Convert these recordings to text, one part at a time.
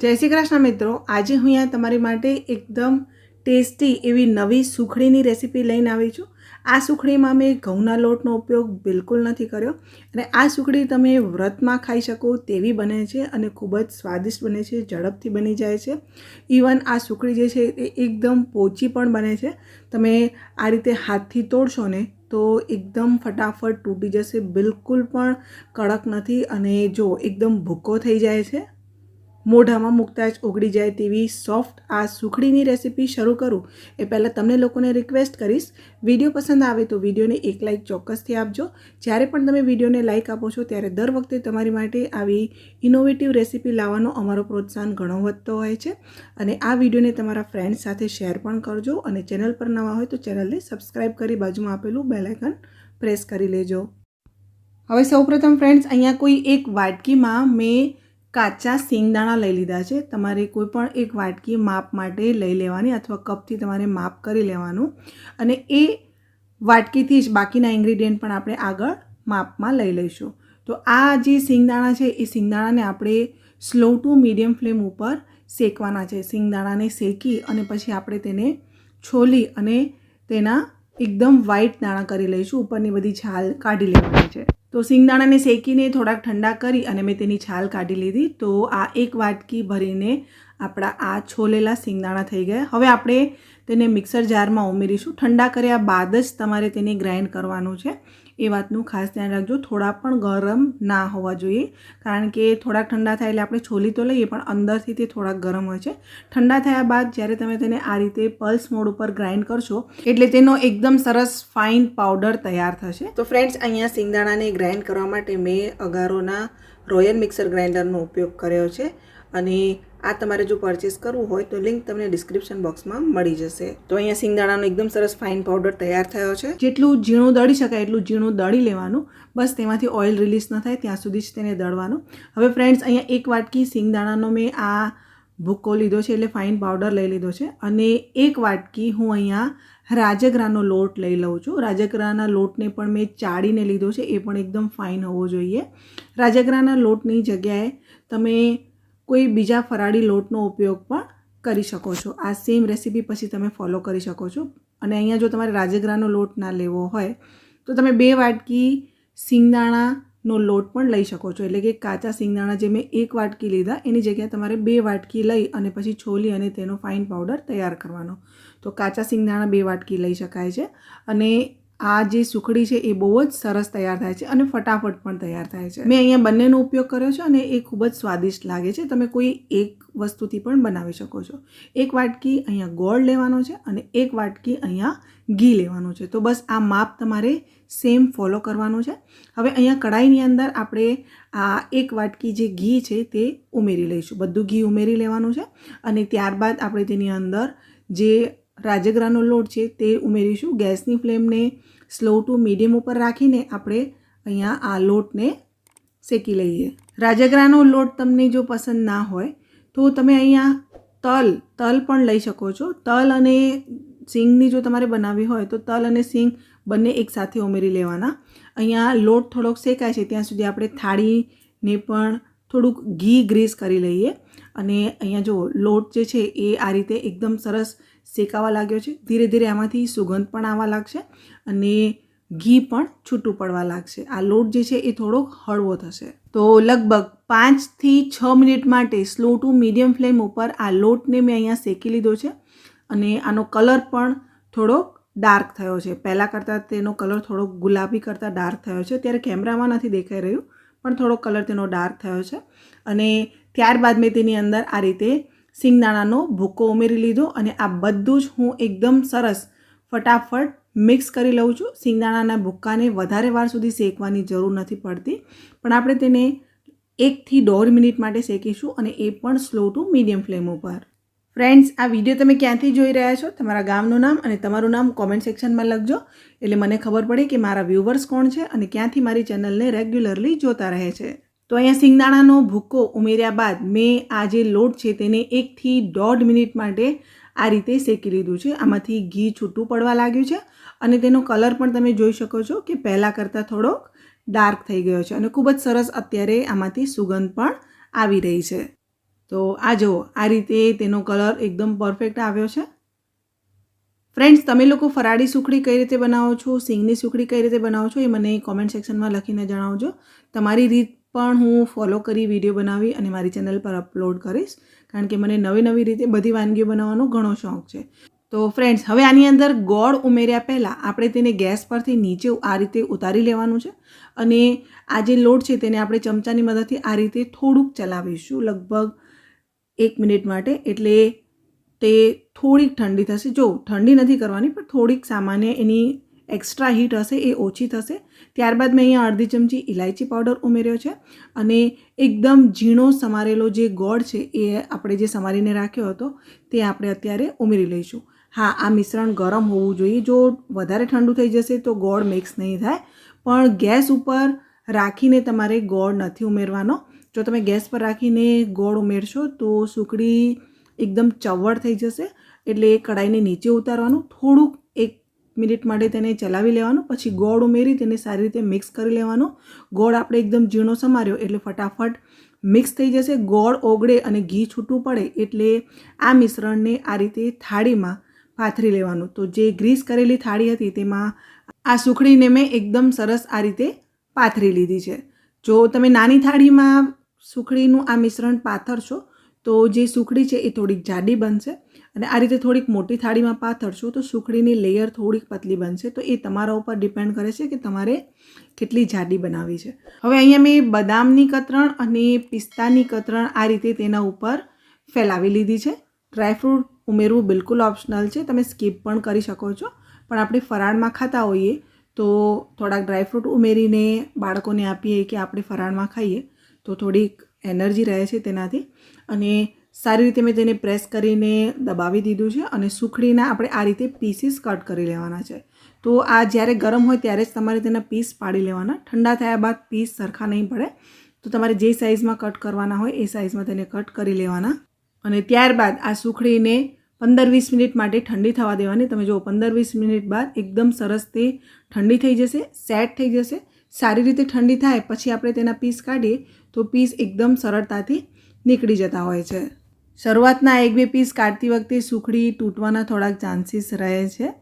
જય શ્રી કૃષ્ણ મિત્રો. આજે હું અહીંયા તમારી માટે એકદમ ટેસ્ટી એવી નવી સુખડીની રેસીપી લઈને આવી છું. આ સુખડીમાં મેં ઘઉંના લોટનો ઉપયોગ બિલકુલ નથી કર્યો અને આ સુખડી તમે વ્રતમાં ખાઈ શકો તેવી બને છે અને ખૂબ જ સ્વાદિષ્ટ બને છે, ઝડપથી બની જાય છે. ઇવન આ સુખડી જે છે એ એકદમ પોચી પણ બને છે. તમે આ રીતે હાથથી તોડશો ને તો એકદમ ફટાફટ તૂટી જશે, બિલકુલ પણ કડક નથી અને જો એકદમ ભૂકો થઈ જાય છે મોઢામાં મૂકતા જ ઓગળી જાય તેવી સોફ્ટ આ સુખડીની રેસીપી શરૂ કરું. એ પહેલાં તમને લોકોને રિક્વેસ્ટ કરીશ. વીડિયો પસંદ આવે તો વિડીયોને એક લાઇક ચોક્કસથી આપજો. જ્યારે પણ તમે વિડીયોને લાઇક આપો છો, ત્યારે દર વખતે તમારી માટે આવી ઇનોવેટિવ રેસીપી લાવવાનો અમારો પ્રોત્સાહન ઘણો વધતો હોય છે. અને આ વિડીયોને તમારા ફ્રેન્ડ્સ સાથે શેર પણ કરજો અને ચેનલ પર નવા હોય તો ચેનલને સબસ્ક્રાઈબ કરી બાજુમાં આપેલું બેલાઇકન પ્રેસ કરી લેજો. હવે સૌપ્રથમ ફ્રેન્ડ્સ અહીંયા કોઈ એક વાટકીમાં મેં કાચા સિંગદાણા લઈ લીધા છે. તમારે કોઈ પણ એક વાટકી માપ માટે લઈ લેવાની અથવા કપથી તમારે માપ કરી લેવાનું. અને એ વાટકીથી જ બાકીના ઇન્ગ્રીડિયન્ટ પણ આપણે આગળ માપમાં લઈ લઈશું. તો આ જે સિંગદાણા છે, એ સિંગદાણાને આપણે સ્લો ટુ મીડિયમ ફ્લેમ ઉપર શેકવાના છે. સિંગદાણાને શેકી અને પછી આપણે તેને છોલી અને તેના એકદમ વ્હાઈટ દાણા કરી લઈશું. ઉપરની બધી છાલ કાઢી લેવાની છે. તો સિંગદાણાને શેકીને થોડાક ઠંડા કરી અને મેં તેની છાલ કાઢી લીધી. તો આ એક વાટકી ભરીને આપણા આ છોલેલા સિંગદાણા થઈ ગયા. હવે આપણે તેને મિક્સર જારમાં ઉમેરીશું. ઠંડા કર્યા બાદ જ તમારે તેને ગ્રાઇન્ડ કરવાનું છે. એ વાતનું ખાસ ધ્યાન રાખજો. થોડા પણ ગરમ ના હોવા જોઈએ. કારણ કે થોડાક ઠંડા થાય એટલે આપણે છોલી તો લઈએ, પણ અંદરથી તે થોડાક ગરમ હોય છે. ઠંડા થયા બાદ જ્યારે તમે તેને આ રીતે પલ્સ મોડ ઉપર ગ્રાઇન્ડ કરશો, એટલે તેનો એકદમ સરસ ફાઇન પાવડર તૈયાર થશે. તો ફ્રેન્ડ્સ, અહીંયા સિંગદાણાને ગ્રાઇન્ડ કરવા માટે મેં અગારોના રોયલ મિક્સર ગ્રાઇન્ડરનો ઉપયોગ કર્યો છે. અને આ તમારે જો પરચેસ કરવું હોય તો લિંક તમને ડિસ્ક્રિપ્શન બોક્સમાં મળી જશે. તો અહીંયા સિંગદાણાનો એકદમ સરસ ફાઇન પાવડર તૈયાર થયો છે. જેટલું ઝીણું દળી શકાય એટલું ઝીણું દળી લેવાનું. બસ તેમાંથી ઓઇલ રિલીઝ ન થાય, ત્યાં સુધી જ તેને દળવાનું. હવે ફ્રેન્ડ્સ અહીંયા એક વાટકી સિંગદાણાનો મેં આ ભૂકો લીધો છે, એટલે ફાઇન પાવડર લઈ લીધો છે. અને એક વાટકી હું અહીંયા રાજગરાનો લોટ લઈ લઉં છું. રાજગરાના લોટને પણ મેં ચાળીને લીધો છે, એ પણ એકદમ ફાઇન હોવો જોઈએ. રાજગરાના લોટની જગ્યાએ તમે કોઈ બીજા ફરાળી લોટનો ઉપયોગ પણ કરી શકો છો. આ સેમ રેસીપી પછી તમે ફોલો કરી શકો છો. અને અહીંયા જો તમારે રાજગરાનો લોટ ના લેવો હોય, તો તમે બે વાટકી સિંગદાણાનો લોટ પણ લઈ શકો છો. એટલે કે કાચા સિંગદાણા જે મેં એક વાટકી લીધા, એની જગ્યાએ તમારે બે વાટકી લઈ અને પછી છોલી અને તેનો ફાઇન પાવડર તૈયાર કરવાનો. તો કાચા સિંગદાણા બે વાટકી લઈ શકાય છે. અને આ જે સુખડી છે એ બહુ જ સરસ તૈયાર થાય છે અને ફટાફટ પણ તૈયાર થાય છે. મેં અહીંયા બંનેનો ઉપયોગ કર્યો છે અને એ ખૂબ જ સ્વાદિષ્ટ લાગે છે. તમે કોઈ એક વસ્તુથી પણ બનાવી શકો છો. એક વાટકી અહીંયા ગોળ લેવાનો છે અને એક વાટકી અહીંયા ઘી લેવાનું છે. તો બસ આ માપ તમારે સેમ ફોલો કરવાનું છે. હવે અહીંયા કઢાઈની અંદર આપણે આ એક વાટકી જે ઘી છે તે ઉમેરી લઈશું. બધું ઘી ઉમેરી લેવાનું છે અને ત્યારબાદ આપણે તેની અંદર જે રાજગરાનો લોટ છે તે ઉમેરીશું. ગેસની ફ્લેમને સ્લો ટુ મીડિયમ ઉપર રાખીને આપણે અહીંયા આ લોટને શેકી લઈએ. રાજગરાનો લોટ તમને જો પસંદ ના હોય, તો તમે અહીંયા તલ તલ પણ લઈ શકો છો. તલ અને સિંગની જો તમારે બનાવવી હોય, તો તલ અને સિંગ બંને એકસાથે ઉમેરી લેવાના. અહીંયા લોટ થોડોક શેકાય છે, ત્યાં સુધી આપણે થાળીને પણ થોડુંક ઘી ગ્રીસ કરી લઈએ. અને અહીંયા જો લોટ જે છે એ આ રીતે એકદમ સરસ શેકાવા લાગ્યો છે. ધીરે ધીરે આમાંથી સુગંધ પણ આવવા લાગશે અને ઘી પણ છૂટું પડવા લાગશે. આ લોટ જે છે એ થોડોક હળવો થશે. તો લગભગ પાંચથી છ મિનિટ માટે સ્લો ટુ મીડિયમ ફ્લેમ ઉપર આ લોટને મેં અહીંયા શેકી લીધો છે અને આનો કલર પણ થોડોક ડાર્ક થયો છે. પહેલાં કરતાં તેનો કલર થોડોક ગુલાબી કરતાં ડાર્ક થયો છે. ત્યારે કેમેરામાં નથી દેખાઈ રહ્યું, પણ થોડો કલર તેનો ડાર્ક થયો છે. અને ત્યારબાદ મેં તેની અંદર આ રીતે સિંગદાણાનો ભૂકો ઉમેરી લીધો અને આ બધું જ હું એકદમ સરસ ફટાફટ મિક્સ કરી લઉં છું. સિંગદાણાના ભૂક્કાને વધારે વાર સુધી શેકવાની જરૂર નથી પડતી, પણ આપણે તેને એકથી દોઢ મિનિટ માટે શેકીશું અને એ પણ સ્લો ટુ મીડિયમ ફ્લેમ ઉપર. ફ્રેન્ડ્સ, આ વીડિયો તમે ક્યાંથી જોઈ રહ્યા છો? તમારા ગામનું નામ અને તમારું નામ કોમેન્ટ સેક્શનમાં લખજો. એટલે મને ખબર પડે કે મારા વ્યૂવર્સ કોણ છે અને ક્યાંથી મારી ચેનલને રેગ્યુલરલી જોતા રહે છે. તો અહીંયા સિંગદાણાનો ભૂક્કો ઉમેર્યા બાદ મેં આ જે લોટ છે તેને એકથી દોઢ મિનિટ માટે આ રીતે શેકી લીધું છે. આમાંથી ઘી છૂટું પડવા લાગ્યું છે અને તેનો કલર પણ તમે જોઈ શકો છો કે પહેલાં કરતાં થોડોક ડાર્ક થઈ ગયો છે અને ખૂબ જ સરસ અત્યારે આમાંથી સુગંધ પણ આવી રહી છે. તો આ જુઓ, આ રીતે તેનો કલર એકદમ પરફેક્ટ આવ્યો છે. ફ્રેન્ડ્સ, તમે લોકો ફરાળી સુખડી કઈ રીતે બનાવો છો, સિંગની સુખડી કઈ રીતે બનાવો છો એ મને કોમેન્ટ સેક્શનમાં લખીને જણાવજો. તમારી રીત પણ હું ફોલો કરી વીડિયો બનાવી અને મારી ચેનલ પર અપલોડ કરીશ. કારણ કે મને નવી નવી રીતે બધી વાનગીઓ બનાવવાનો ઘણો શોખ છે. તો ફ્રેન્ડ્સ હવે આની અંદર ગોળ ઉમેર્યા પહેલાં આપણે તેને ગેસ પરથી નીચે આ રીતે ઉતારી લેવાનું છે અને આ જે લોટ છે તેને આપણે ચમચાની મદદથી આ રીતે થોડુંક ચલાવીશું લગભગ એક મિનિટ માટે. એટલે તે થોડીક ઠંડી થશે. જો ઠંડી નથી કરવાની, પણ થોડીક સામાન્ય એની એક્સ્ટ્રા હીટ હશે, એ ઓછી થશે. ત્યારબાદ મેં અહીંયા અડધી ચમચી ઇલાયચી પાવડર ઉમેર્યો છે અને એકદમ ઝીણો સમારેલો જે ગોળ છે એ આપણે જે સમારીને રાખ્યો હતો, તે આપણે અત્યારે ઉમેરી લઈશું. હા, આ મિશ્રણ ગરમ હોવું જોઈએ. જો વધારે ઠંડુ થઈ જશે તો ગોળ મિક્સ નહીં થાય. પણ ગેસ ઉપર રાખીને તમારે ગોળ નથી ઉમેરવાનો. જો તમે ગેસ પર રાખીને ગોળ ઉમેરશો તો સુકડી એકદમ ચવડ થઈ જશે. એટલે એ કઢાઈને નીચે ઉતારવાનું. થોડુંક મિનિટ માટે તેને ચલાવી લેવાનું, પછી ગોળ ઉમેરી તેને સારી રીતે મિક્સ કરી લેવાનું. ગોળ આપણે એકદમ ઝીણો સમાર્યો એટલે ફટાફટ મિક્સ થઈ જશે. ગોળ ઓગળે અને ઘી છૂટું પડે એટલે આ મિશ્રણને આ રીતે થાળીમાં પાથરી લેવાનું. તો જે ગ્રીસ કરેલી થાળી હતી તેમાં આ સુખડીને મેં એકદમ સરસ આ રીતે પાથરી લીધી છે. જો તમે નાની થાળીમાં સુખડીનું આ મિશ્રણ પાથરશો તો જે સુખડી છે એ થોડીક જાડી બનશે અને આ રીતે થોડીક મોટી થાળીમાં પાથરશો તો સુખડીની લેયર થોડીક પતલી બનશે. તો એ તમારા ઉપર ડિપેન્ડ કરે છે કે તમારે કેટલી જાડી બનાવવી છે. હવે અહીંયા મેં બદામની કતરણ અને પિસ્તાની કતરણ આ રીતે તેના ઉપર ફેલાવી લીધી છે. ડ્રાયફ્રૂટ ઉમેરવું બિલકુલ ઓપ્શનલ છે. તમે સ્કીપ પણ કરી શકો છો. પણ આપણે ફરાળમાં ખાતા હોઈએ તો થોડાક ડ્રાયફ્રૂટ ઉમેરીને બાળકોને આપીએ કે આપણે ફરાળમાં ખાઈએ તો થોડીક એનર્જી રહે છે તેનાથી. અને સારી રીતે મેં તેને પ્રેસ કરીને દબાવી દીધું છે અને સુખડીના આપણે આ રીતે પીસીસ કટ કરી લેવાના છે. તો આ જ્યારે ગરમ હોય ત્યારે જ તમારે તેના પીસ પાડી લેવાના. ઠંડા થયા બાદ પીસ સરખા નહીં પડે. તો તમારે જે સાઇઝમાં કટ કરવાના હોય એ સાઇઝમાં તેને કટ કરી લેવાના. અને ત્યારબાદ આ સુખડીને પંદર વીસ મિનિટ માટે ઠંડી થવા દેવાની. તમે જુઓ, પંદર વીસ મિનિટ બાદ એકદમ સરસ તે ઠંડી થઈ જશે, સેટ થઈ જશે. સારી રીતે ઠંડી થાય, પછી આપણે તેના પીસ કાઢીએ, તો પીસ એકદમ સરળતાથી નીકળી જતા હોય છે. શરૂઆતના એક બે પીસ કાઢતી વખતે સુખડી તૂટવાના થોડાક ચાન્સીસ રહે છે,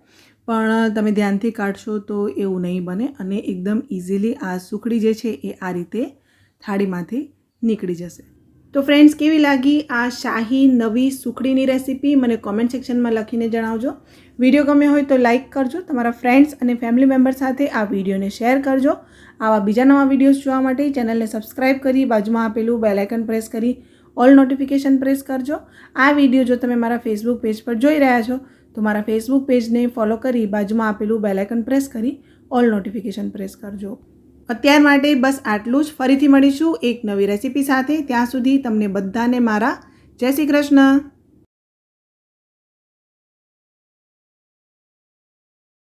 પણ તમે ધ્યાનથી કાઢશો તો એવું નહીં બને અને એકદમ ઇઝીલી આ સુખડી જે છે એ આ રીતે થાળીમાંથી નીકળી જશે. તો ફ્રેન્ડ્સ કેવી લાગી આ શાહી નવી સુખડીની રેસીપી મને કોમેન્ટ સેક્શનમાં લખીને જણાવજો. વીડિયો ગમ્યો હોય તો લાઇક કરજો. તમારા ફ્રેન્ડ્સ અને ફેમિલી મેમ્બર સાથે આ વિડીયોને શેર કરજો. આવા બીજા નવા વિડીયોઝ જોવા માટે ચેનલને સબસ્ક્રાઇબ કરી, બાજુમાં આપેલું બેલાઇકન પ્રેસ કરી ઓલ નોટિફિકેશન પ્રેસ કરજો. આ વીડિયો જો તમે મારા ફેસબુક પેજ પર જોઈ રહ્યા છો, તો મારા ફેસબુક પેજને ફોલો કરી, બાજુમાં આપેલું બેલાઇકન પ્રેસ કરી ઓલ નોટિફિકેશન પ્રેસ કરજો. અત્યાર માટે બસ આટલું જ. ફરીથી મળીશું એક નવી રેસીપી સાથે. ત્યાં સુધી તમને બધાને મારા જય શ્રી કૃષ્ણ.